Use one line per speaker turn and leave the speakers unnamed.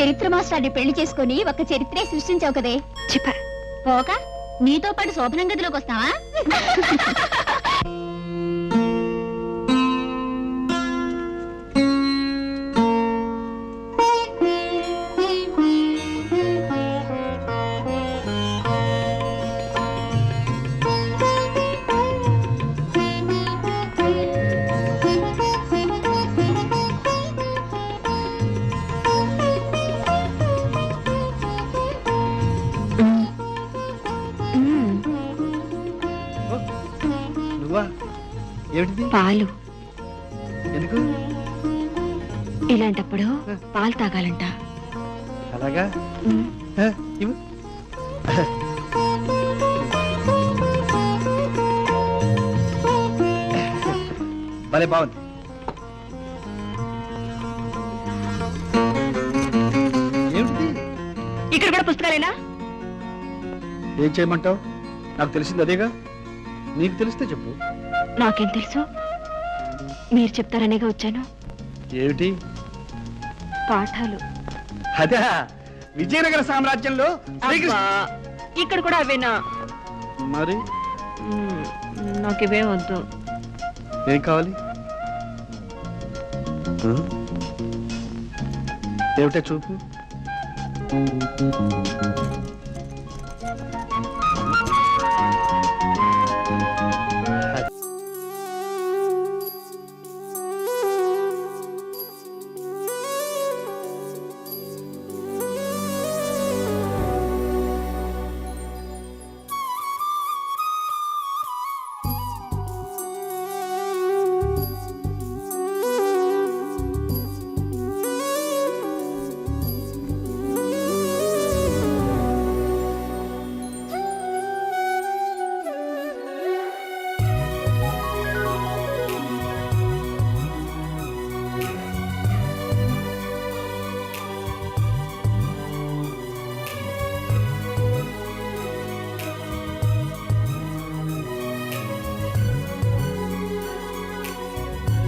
చరిత్ర మాస్టర్ని పెళ్ళి చేసుకుని ఒక చరిత్రే సృష్టించావు కదే.
చెప్ప.
పోక నీతో పాటు శోభనం గదిలోకి వస్తావా?
ఏమిటిది?
పాలు.
ఎందుకు?
ఇలాంటప్పుడు పాలు తాగాలంట.
అలాగా?
ఉమ్.
హ, ఇవ్వు. భలే బాగుంది. ఏమిటిది?
ఇక్కడ కూడా పుస్తకాలేనా?
ఏం చేయమంటావు? నాకు తెలిసింది అదేగా. నీకు తెలిస్తే చెప్పు.
నాకేం తెలుసు? మీరు చెప్తారనేగా వచ్చాను.
ఏమిటి?
పాఠాలు.
అదే విజయనగర సామ్రాజ్యంలో
ఇక్కడ కూడా అవేనా?
మరి?
నాకు ఇవే వద్దు.
ఏం కావాలి? ఏమిటా చూపు?